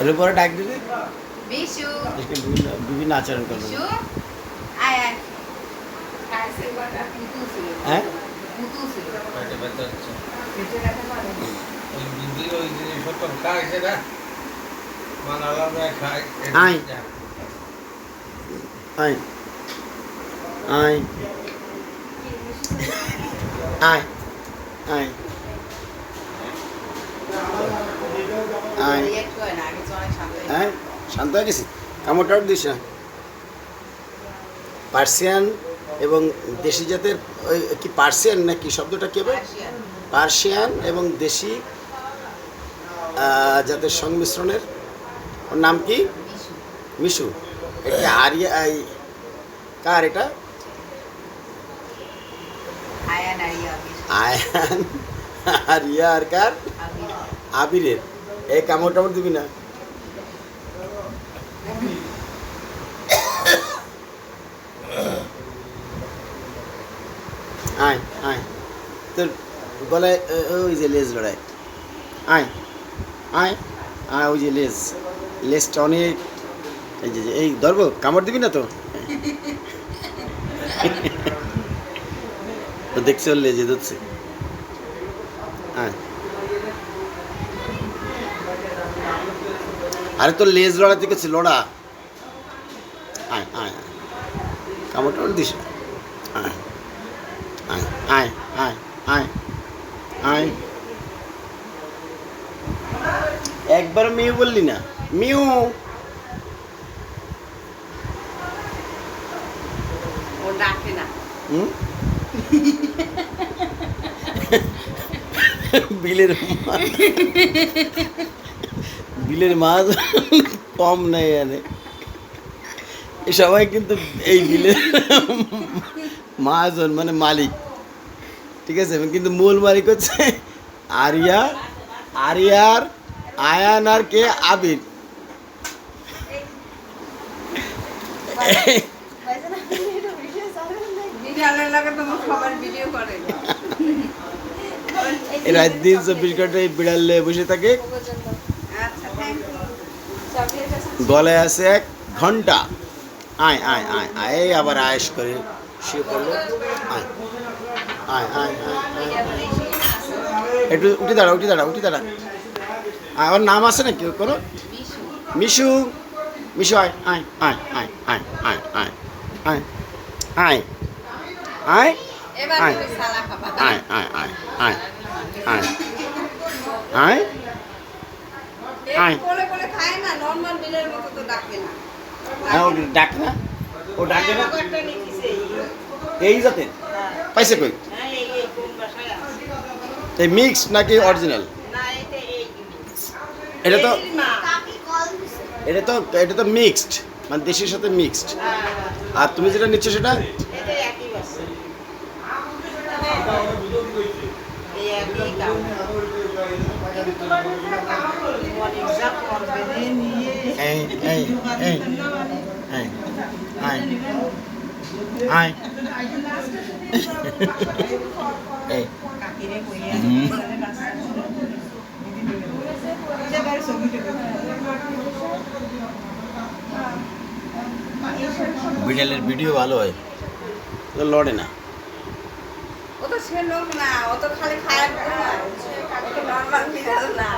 এর পরে ডাক দিবি? বিশু। বিভিন্ন আচরণ করবে। আয় আয়। হ্যাঁ? আয়। আয়। আয়। আয়। হয়ে শান্ত হয়ে গেছি কামড় দিস না। পার্সিয়ান এবং দেশি জাতের ওই কি পার্সিয়ান না কি শব্দটা কি হবে? পার্সিয়ান। এবং দেশি জাতের সংমিশ্রণের ওর নাম কি? মিশু। এটা আরিয়া কার এটা? আয়ান আরিয়া আর কার? আবিরের। এই কামড় টামড় দিবি না। আয় আয়। তোর গলায় ওই যে লেজ লড়াই। আয় আয় আয়, ওই যে লেজ। লেজটা অনেক, এই যে, এই ধরবো, কামড় দিবি না তো দেখছি ওর লেজে ধরছে। আয়। আরে তোর লেজ লড়া থেকে ছিল লড়া আয় আয় আয়। কামড় দিস। না। আয় আয় আয় আয় আয় আয়। একবার মিউ বললি না। মিউ। ও ডাকে না। হুম? বিলের বিলের মাছ কম নেই এনে। সবাই কিন্তু এই বিলের মহাজন মানে মালিক। ঠিক আছে? কিন্তু মূল মালিক হচ্ছে আরিয়া, আরিয়ার, আয়ান আর কে? আবির। রাত দিন চব্বিশ ঘণ্টা এই বিড়াল বসে থাকে। গলায় আছে এক ঘণ্টা আয় আয় আয় আয় এই আবার আয়েস করে শুয়ে পড়ল আয় আয় আয় আয় আয় একটু উঠে দাঁড়া উঠে দাঁড়া উঠে দাঁড়া আয় ওর নাম আছে নাকি কোনো মিশু মিশু আয় আয় আয় আয় আয় আয় আয় আয় আয় আয় আয়। খাবা আয় আয় আয় আয় আয় আয় হ্যাঁ, ডাকে না। ও ডাকে না। এই যাতে পাইছে কই? এই মিক্স নাকি অরিজিনাল? এটা তো এটা তো এটা তো মিক্সড মানে দেশের সাথে মিক্সড। আর তুমি যেটা নিচ্ছ সেটা? এই এই এই এই এই আয় আয় এই। বিড়ালের ভিডিও ভালো হয়। লড়ে না। ও তো সে লোক না ও তো খালি নর্মাল বিড়াল না।